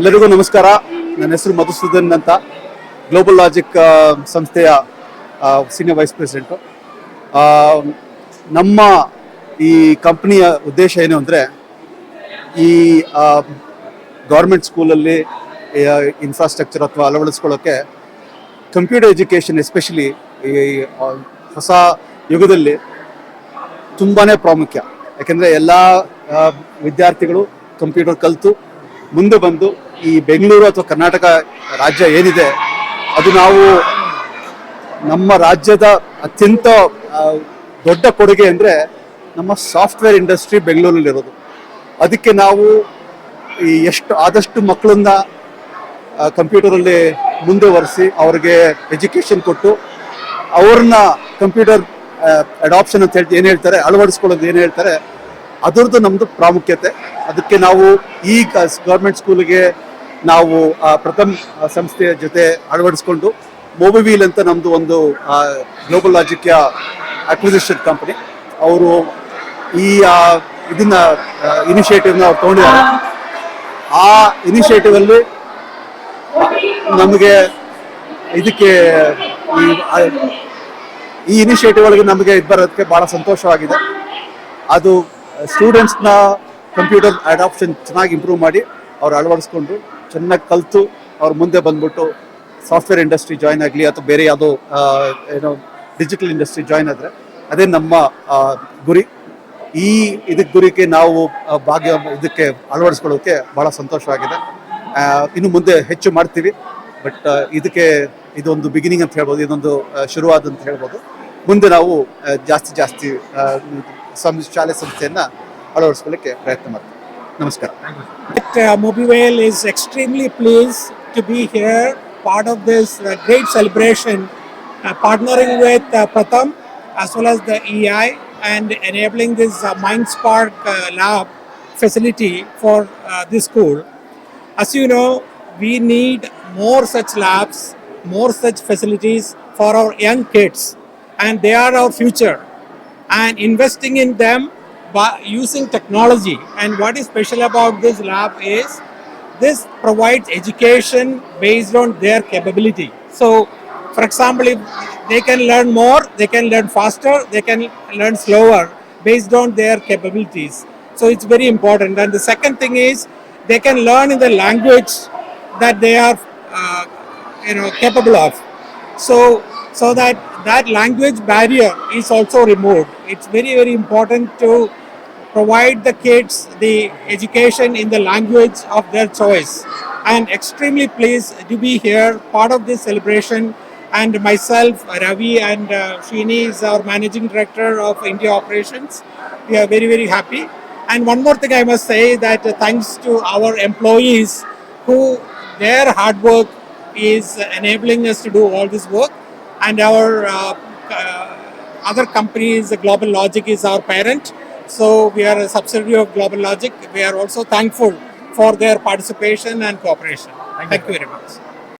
ಎಲ್ಲರಿಗೂ ನಮಸ್ಕಾರ. ನನ್ನ ಹೆಸರು ಮಧುಸೂದನ್ ಅಂತ. ಗ್ಲೋಬಲ್ ಲಾಜಿಕ್ ಸಂಸ್ಥೆಯ ಸೀನಿಯರ್ ವೈಸ್ ಪ್ರೆಸಿಡೆಂಟು ನಮ್ಮ ಈ ಕಂಪ್ನಿಯ ಉದ್ದೇಶ ಏನು ಅಂದರೆ, ಈ ಗೌರ್ಮೆಂಟ್ ಸ್ಕೂಲಲ್ಲಿ ಇನ್ಫ್ರಾಸ್ಟ್ರಕ್ಚರ್ ಅಥವಾ ಅಳವಡಿಸ್ಕೊಳ್ಳೋಕ್ಕೆ ಕಂಪ್ಯೂಟರ್ ಎಜುಕೇಷನ್ ಎಸ್ಪೆಷಲಿ ಈ ಹೊಸ ಯುಗದಲ್ಲಿ ತುಂಬಾ ಪ್ರಾಮುಖ್ಯ. ಯಾಕೆಂದರೆ ಎಲ್ಲ ವಿದ್ಯಾರ್ಥಿಗಳು ಕಂಪ್ಯೂಟರ್ ಕಲಿತು, ಮುಂದೆ ಬಂದು ಈ ಬೆಂಗಳೂರು ಅಥವಾ ಕರ್ನಾಟಕ ರಾಜ್ಯ ಏನಿದೆ, ಅದು ನಾವು ನಮ್ಮ ರಾಜ್ಯದ ಅತ್ಯಂತ ದೊಡ್ಡ ಕೊಡುಗೆ ಅಂದರೆ ನಮ್ಮ ಸಾಫ್ಟ್ವೇರ್ ಇಂಡಸ್ಟ್ರಿ ಬೆಂಗಳೂರಲ್ಲಿರೋದು. ಅದಕ್ಕೆ ನಾವು ಈ ಎಷ್ಟು, ಆದಷ್ಟು ಮಕ್ಕಳನ್ನ ಕಂಪ್ಯೂಟರಲ್ಲಿ ಮುಂದುವರಿಸಿ ಅವ್ರಿಗೆ ಎಜುಕೇಷನ್ ಕೊಟ್ಟು ಅವ್ರನ್ನ ಕಂಪ್ಯೂಟರ್ ಅಡಾಪ್ಷನ್ ಅಂತ ಹೇಳಿ ಏನು ಹೇಳ್ತಾರೆ, ಅಳವಡಿಸ್ಕೊಳ್ಳೋದು ಏನು ಹೇಳ್ತಾರೆ, ಅದರದ್ದು ನಮ್ಮದು ಪ್ರಾಮುಖ್ಯತೆ. ಅದಕ್ಕೆ ನಾವು ಈ ಗೌರ್ಮೆಂಟ್ ಸ್ಕೂಲಿಗೆ ನಾವು ಪ್ರಥಮ್ ಸಂಸ್ಥೆಯ ಜೊತೆ ಅಳವಡಿಸ್ಕೊಂಡು ಮೊಬಿವೀಲ್ ಅಂತ ನಮ್ಮದು ಒಂದು ಗ್ಲೋಬಲ್ ಲಾಜಿಕ್ಯ ಅಕ್ವಿಸಿಷನ್ ಕಂಪನಿ ಅವರು ಈ ಇದನ್ನ ಇನಿಷಿಯೇಟಿವ್ನ ಅವ್ರು ತಗೊಂಡಿದ್ದಾರೆ. ಆ ಇನಿಷಿಯೇಟಿವ್ ಅಲ್ಲಿ ನಮಗೆ ಇದಕ್ಕೆ, ಈ ಇನಿಷಿಯೇಟಿವ್ ಒಳಗೆ ನಮಗೆ ಇದು ಬರೋದಕ್ಕೆ ಬಹಳ ಸಂತೋಷವಾಗಿದೆ. ಅದು ಸ್ಟೂಡೆಂಟ್ಸ್ನ ಕಂಪ್ಯೂಟರ್ ಅಡಾಪ್ಷನ್ ಚೆನ್ನಾಗಿ ಇಂಪ್ರೂವ್ ಮಾಡಿ ಅವ್ರು ಅಳವಡಿಸ್ಕೊಂಡು ಚೆನ್ನಾಗಿ ಕಲಿತು ಅವ್ರು ಮುಂದೆ ಬಂದ್ಬಿಟ್ಟು ಸಾಫ್ಟ್ವೇರ್ ಇಂಡಸ್ಟ್ರಿ ಜಾಯ್ನ್ ಆಗಲಿ ಅಥವಾ ಬೇರೆ ಯಾವುದೋ ಏನೋ ಡಿಜಿಟಲ್ ಇಂಡಸ್ಟ್ರಿ ಜಾಯ್ನ್ ಆದರೆ ಅದೇ ನಮ್ಮ ಗುರಿ. ಈ ಇದಕ್ಕೆ ಗುರಿಗೆ ನಾವು ಭಾಗ್ಯ, ಇದಕ್ಕೆ ಅಳವಡಿಸ್ಕೊಳ್ಳೋಕೆ ಭಾಳ ಸಂತೋಷವಾಗಿದೆ. ಇನ್ನು ಮುಂದೆ ಹೆಚ್ಚು ಮಾಡ್ತೀವಿ. ಬಟ್ ಇದಕ್ಕೆ ಇದೊಂದು ಬಿಗಿನಿಂಗ್ ಅಂತ ಹೇಳ್ಬೋದು, ಇದೊಂದು ಶುರುವಾದ ಅಂತ ಹೇಳ್ಬೋದು. ಮುಂದೆ ನಾವು ಜಾಸ್ತಿ ಜಾಸ್ತಿ ಸಂ ಶಾಲೆ ಸಂಸ್ಥೆಯನ್ನು ಅಳವಡಿಸ್ಕೊಳ್ಳಿಕ್ಕೆ ಪ್ರಯತ್ನ ಮಾಡ್ತೀವಿ. Namaskar. Uh, Mobiwale is extremely pleased to be here, part of this uh, great celebration, uh, partnering with uh, Pratham as well as the EI and enabling this uh, MindSpark uh, lab facility for uh, this school. As you know, we need more such labs, more such facilities for our young kids, and they are our future. And investing in them by using technology. And what is special about this lab is this provides education based on their capability. So, for example, if they can learn more, they can learn faster, they can learn slower based on their capabilities. So, it's very important. And the second thing is they can learn in the language that they are, uh, you know, capable of. So, so that that language barrier is also removed. It's very very important to provide the kids the education in the language of their choice. I am extremely pleased to be here, part of this celebration, and myself, Ravi, and uh, Srini is our managing director of India operations. We are very very happy. And one more thing I must say that uh, thanks to our employees who their hard work is enabling us to do all this work, and our uh, uh, other companies, Global Logic is our parent. So we are a subsidiary of Global Logic. We are also thankful for their participation and cooperation. Thank you very much.